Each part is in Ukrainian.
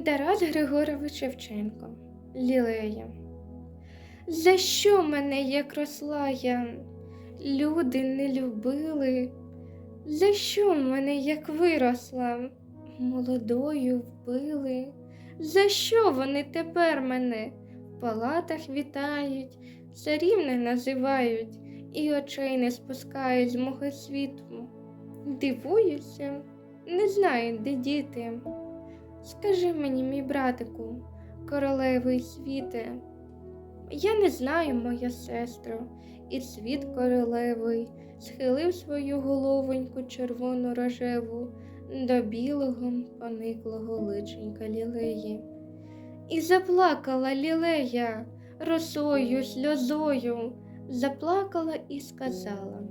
Тарас Григорович Шевченко, Лілея. За що мене, як росла я, люди не любили? За що мене, як виросла, молодою вбили? За що вони тепер мене в палатах вітають, царівни називають і очей не спускають з мого світу? Дивуюся, не знаю, де діти. Скажи мені, мій братику, королевий світе, я не знаю, моя сестро, і світ королевий схилив свою головоньку червону рожеву до білого пониклого личенька лілеї. І заплакала лілея росою, сльозою, заплакала і сказала: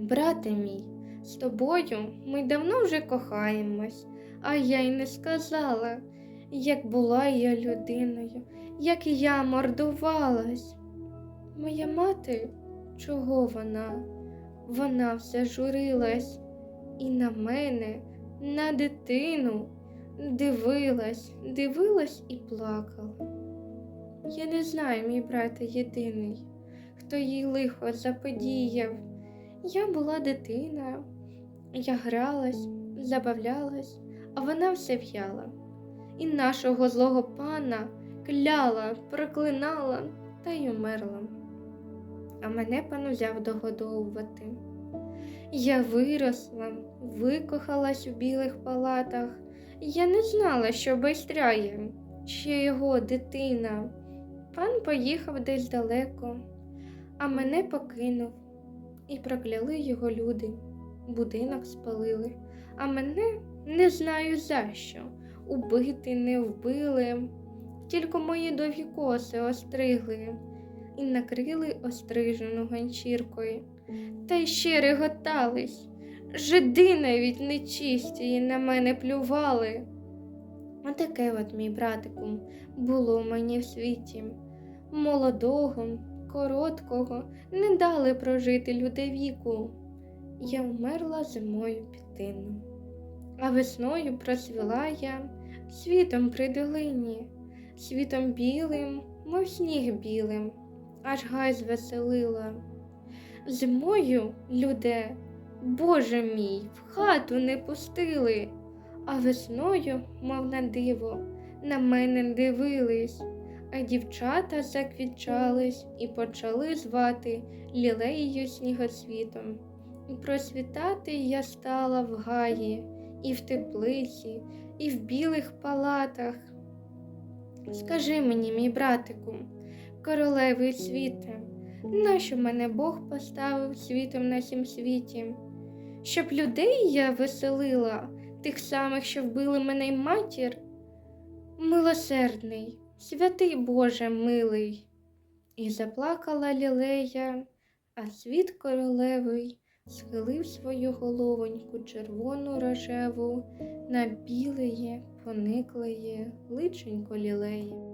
Брате мій, з тобою ми давно вже кохаємось, а я й не сказала, як була я людиною, як я мордувалась. Моя мати, чого вона? Вона все журилась і на мене, на дитину дивилась, дивилась і плакала. Я не знаю, мій брате єдиний, хто їй лихо заподіяв. Я була дитина, я гралась, забавлялась, а вона все в'яла. І нашого злого пана кляла, проклинала та й умерла. А мене пан узяв догодовувати. Я виросла, викохалась у білих палатах. Я не знала, що байстряє, ще його дитина. Пан поїхав десь далеко, а мене покинув, і прокляли його люди. Будинок спалили, а мене не знаю за що. Убити не вбили, тільки мої довгі коси остригли і накрили острижену ганчіркою. Та й ще реготались. Жиди навіть нечисті на мене плювали. Отаке от, мій братику, було мені в світі. Молодого, короткого не дали прожити людевіку. Я вмерла зимою пітину, а весною процвіла я світом при долині, світом білим, мов сніг білим, аж гай звеселила. Зимою, люде, Боже мій, в хату не пустили, а весною, мов на диво, на мене дивились, а дівчата заквітчались і почали звати лілеєю снігоцвітом. І просвітати я стала в гаї, і в теплиці, і в білих палатах. Скажи мені, мій братику, королевий світе, нащо мене Бог поставив світом на сім світі? Щоб людей я веселила, тих самих, що вбили мене й матір? Милосердний, святий Боже милий. І заплакала лілея, а світ королевий схилив свою головоньку червону рожеву на білеє, пониклеє личенько лілеї.